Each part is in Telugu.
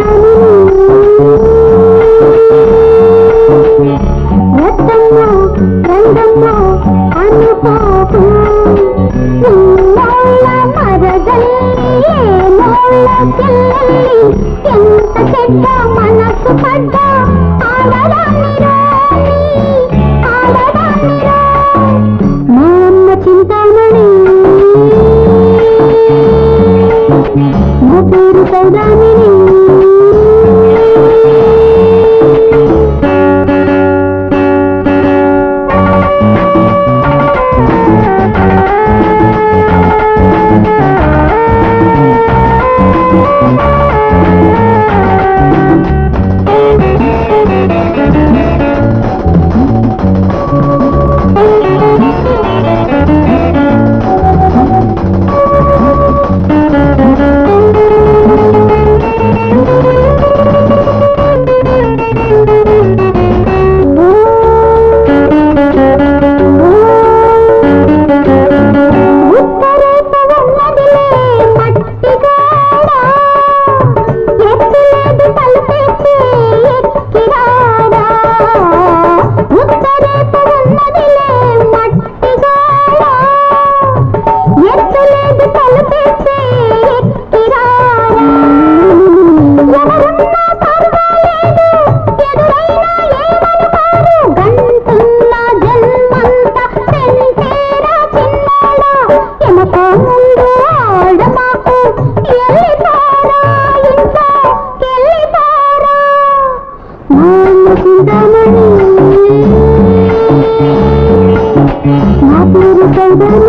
Thank you. నా పేరు కౌదలి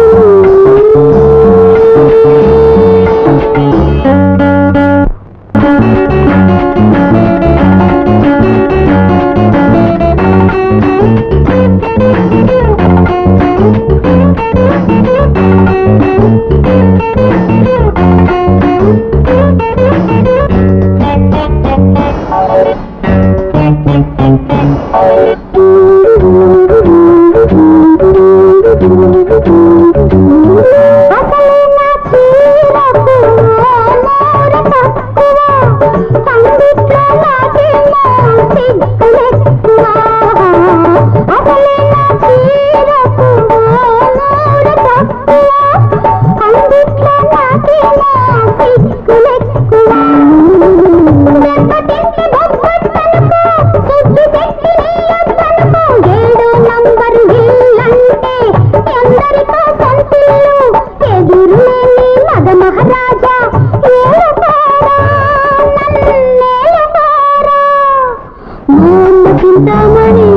చింతామణి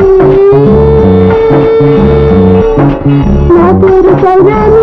నా పేరు కౌరాణి